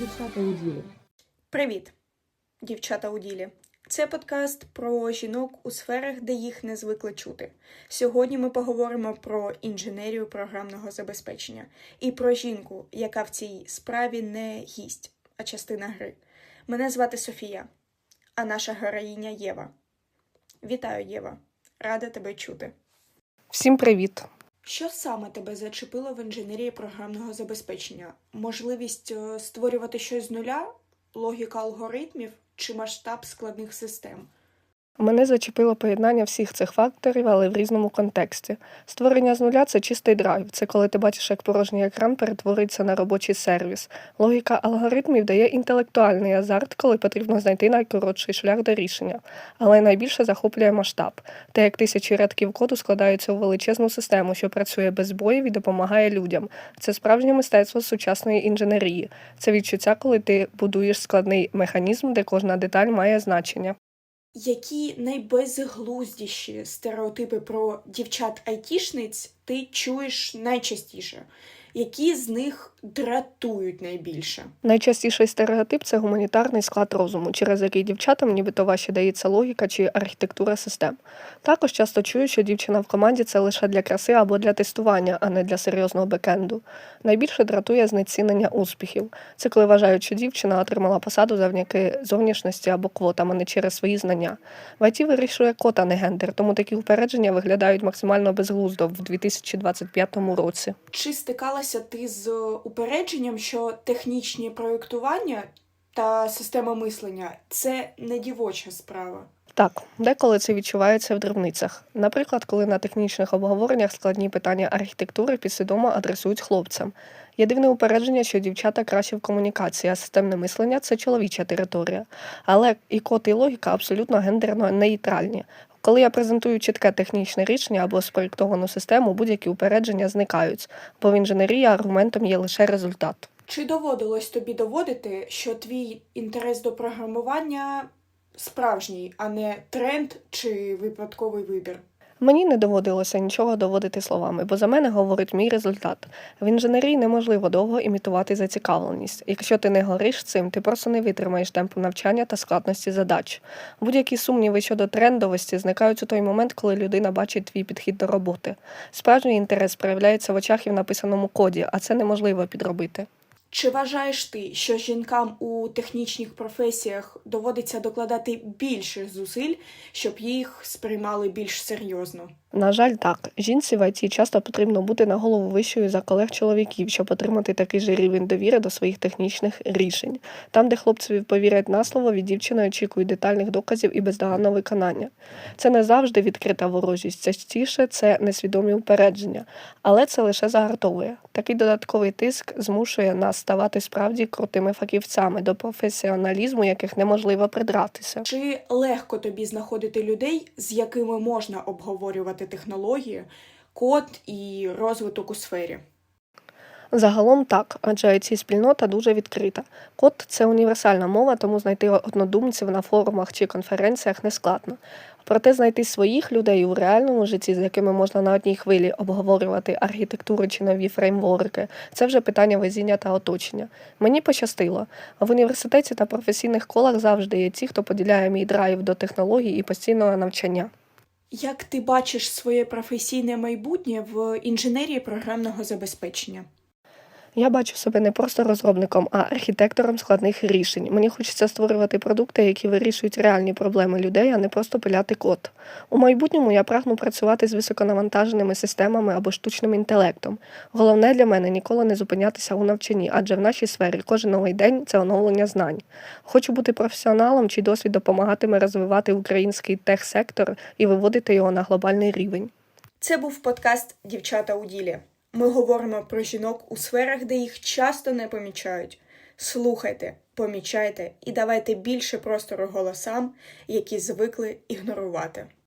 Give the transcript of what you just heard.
Дівчата у ділі. Привіт, дівчата у ділі. Це подкаст про жінок у сферах, де їх не звикли чути. Сьогодні ми поговоримо про інженерію програмного забезпечення і про жінку, яка в цій справі не гість, а частина гри. Мене звати Софія, а наша героїня Єва. Вітаю, Єва. Рада тебе чути. Всім привіт! Що саме тебе зачепило в інженерії програмного забезпечення? Можливість е, створювати щось з нуля, логіка алгоритмів чи масштаб складних систем? Мене зачепило поєднання всіх цих факторів, але в різному контексті. Створення з нуля це чистий драйв. Це коли ти бачиш, як порожній екран перетворюється на робочий сервіс. Логіка алгоритмів дає інтелектуальний азарт, коли потрібно знайти найкоротший шлях до рішення. Але найбільше захоплює масштаб, те, як тисячі рядків коду складаються у величезну систему, що працює без боїв і допомагає людям. Це справжнє мистецтво сучасної інженерії. Це відчуття, коли ти будуєш складний механізм, де кожна деталь має значення. Які найбезглуздіші стереотипи про дівчат-айтішниць ти чуєш найчастіше? Які з них дратують найбільше? Найчастіший стереотип це гуманітарний склад розуму, через який дівчатам нібито важче дається логіка чи архітектура систем. Також часто чую, що дівчина в команді це лише для краси або для тестування, а не для серйозного бекенду. Найбільше дратує знецінення успіхів. Це коли вважають, що дівчина отримала посаду завдяки зовнішності або квотам, а не через свої знання. В ІТ вирішує код, а не гендер, тому такі упередження виглядають максимально безглуздо в 2025 році. Чи стикалася ти з упередженням, що технічні проєктування та система мислення це не дівоча справа? Так, деколи це відчувається в дрібницях. Наприклад, коли на технічних обговореннях складні питання архітектури підсвідомо адресують хлопцям. Є дивне упередження, що дівчата краще в комунікації, а системне мислення це чоловіча територія. Але і код, і логіка абсолютно гендерно нейтральні. Коли я презентую чітке технічне рішення або спроєктовану систему, будь-які упередження зникають, бо в інженерії аргументом є лише результат. Чи доводилось тобі доводити, що твій інтерес до програмування справжній, а не тренд чи випадковий вибір? Мені не доводилося нічого доводити словами, бо за мене говорить мій результат. В інженерії неможливо довго імітувати зацікавленість. Якщо ти не гориш цим, ти просто не витримаєш темпу навчання та складності задач. Будь-які сумніви щодо трендовості зникають у той момент, коли людина бачить твій підхід до роботи. Справжній інтерес проявляється в очах і в написаному коді, а це неможливо підробити. Чи вважаєш ти, що жінкам у технічних професіях доводиться докладати більше зусиль, щоб їх сприймали більш серйозно? На жаль, так. Жінці в ІТ часто потрібно бути на голову вищою за колег чоловіків, щоб отримати такий же рівень довіри до своїх технічних рішень. Там, де хлопцеві повірять на слово, від дівчини очікують детальних доказів і бездоганного виконання. Це не завжди відкрита ворожість, частіше це несвідомі упередження, але це лише загартовує. Такий додатковий тиск змушує нас ставати справді крутими фахівцями до професіоналізму, яких неможливо придратися. Чи легко тобі знаходити людей, з якими можна обговорювати технології, код і розвиток у сфері? Загалом так, адже it спільнота дуже відкрита. Код це універсальна мова, тому знайти однодумців на форумах чи конференціях не складно. Проте знайти своїх людей у реальному житті, з якими можна на одній хвилі обговорювати архітектуру чи нові фреймворки, це вже питання везіння та оточення. Мені пощастило. В університеті та професійних колах завжди є ті, хто поділяє мій драйв до технологій і постійного навчання. Як ти бачиш своє професійне майбутнє в інженерії програмного забезпечення? Я бачу себе не просто розробником, а архітектором складних рішень. Мені хочеться створювати продукти, які вирішують реальні проблеми людей, а не просто пиляти код. У майбутньому я прагну працювати з високонавантаженими системами або штучним інтелектом. Головне для мене ніколи не зупинятися у навчанні, адже в нашій сфері кожен новий день це оновлення знань. Хочу бути професіоналом, чий досвід допомагатиме розвивати український техсектор і виводити його на глобальний рівень. Це був подкаст Дівчата у ділі. Ми говоримо про жінок у сферах, де їх часто не помічають. Слухайте, помічайте і давайте більше простору голосам, які звикли ігнорувати.